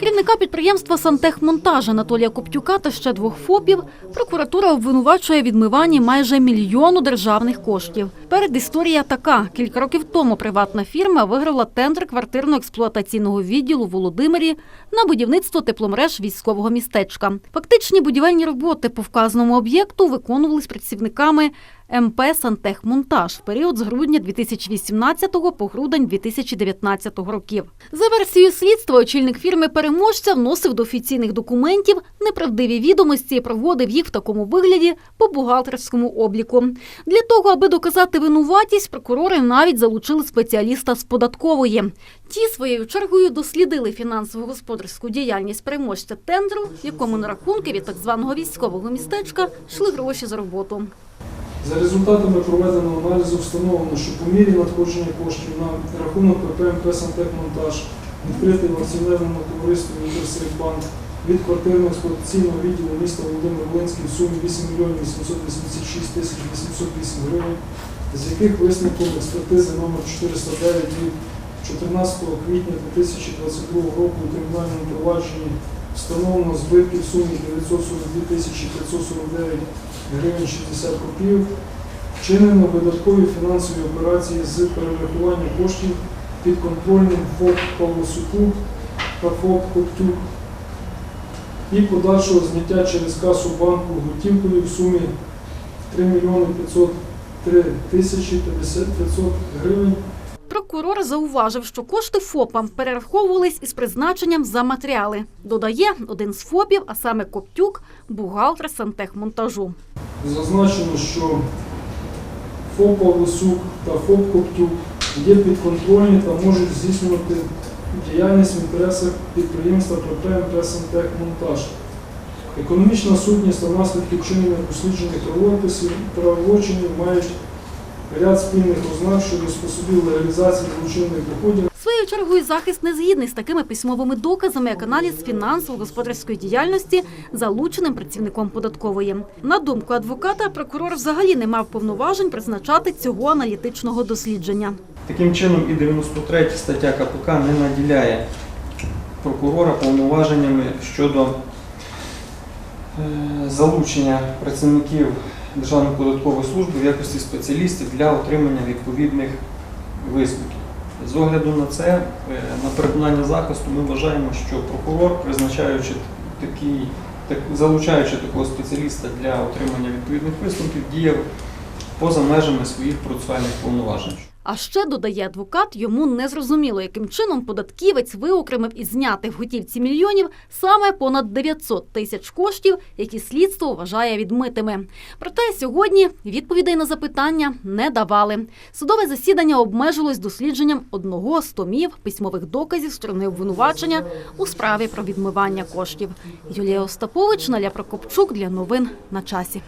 Керівника підприємства «Сантехмонтаж» Анатолія Коптюка та ще двох ФОПів прокуратура обвинувачує відмиванні майже мільйону державних коштів. Перед історія така. Кілька років тому приватна фірма виграла тендер квартирно-експлуатаційного відділу в Володимирі на будівництво тепломереж військового містечка. Фактичні будівельні роботи по вказаному об'єкту виконувались працівниками МП «Сантехмонтаж» в період з грудня 2018 по грудень 2019 років. За версією слідства, очільник фірми переможця вносив до офіційних документів неправдиві відомості і проводив їх в такому вигляді по бухгалтерському обліку. Для того, аби доказати винуватість, прокурори навіть залучили спеціаліста з податкової. Ті своєю чергою дослідили фінансово-господарську діяльність переможця тендеру, в якому на рахунки від так званого військового містечка йшли гроші за роботу. За результатами проведеного аналізу встановлено, що по мірі надходження коштів на рахунок ПП МП «Сантехмонтаж» відкритий в акціонерному товаристві «Інтерсервбанк» від квартирно-експлуатаційного відділу міста Володимир Волинський в сумі 8 мільйонів 886 тисяч 808 гривень, з яких висновком експертизи номер 409 від 14 квітня 2022 року у кримінальному провадженні встановлено збитки в сумі 942 тисячі 549 гривень 60 копійок, вчинено видаткові фінансові операції з перерахування коштів під контрольним ФОП Павлосюку та ФОП Коптюк і подальшого зняття через касу банку готівкою в сумі 3 мільйони 503 тисячі 500 гривень зауважив, що кошти ФОПам перераховувались із призначенням за матеріали. Додає один з ФОПів, а саме Коптюк, бухгалтер сантехмонтажу. Зазначено, що ФОП Павлосюк та ФОП Коптюк є підконтрольні та можуть здійснювати діяльність в інтересах підприємства ПП МП «Сантехмонтаж». Економічна сутність та наслідки вчинення досліджених правочинів мають ряд спільних ознак щодо способів легалізації злочинних доходів Своєю чергою захист не згідний з такими письмовими доказами, як аналіз фінансово-господарської діяльності залученим працівником податкової. На думку адвоката, прокурор взагалі не мав повноважень призначати цього аналітичного дослідження. Таким чином, і 93 стаття КПК не наділяє прокурора повноваженнями щодо е, залучення працівників Державної податкової служби в якості спеціалістів для отримання відповідних висновків. З огляду на це, е, на переконання захисту, ми вважаємо, що прокурор, призначаючи такий, так, залучаючи такого спеціаліста для отримання відповідних висновків, діяв поза межами своїх процесуальних повноважень. А ще додає адвокат, йому не зрозуміло, яким чином податківець виокремив із знятих в готівці мільйонів саме понад 900 тисяч коштів, які слідство вважає відмитими. Проте сьогодні відповідей на запитання не давали. Судове засідання обмежилось дослідженням одного з томів письмових доказів сторони обвинувачення у справі про відмивання коштів. Юлія Остапович, Наля Прокопчук для новин на часі.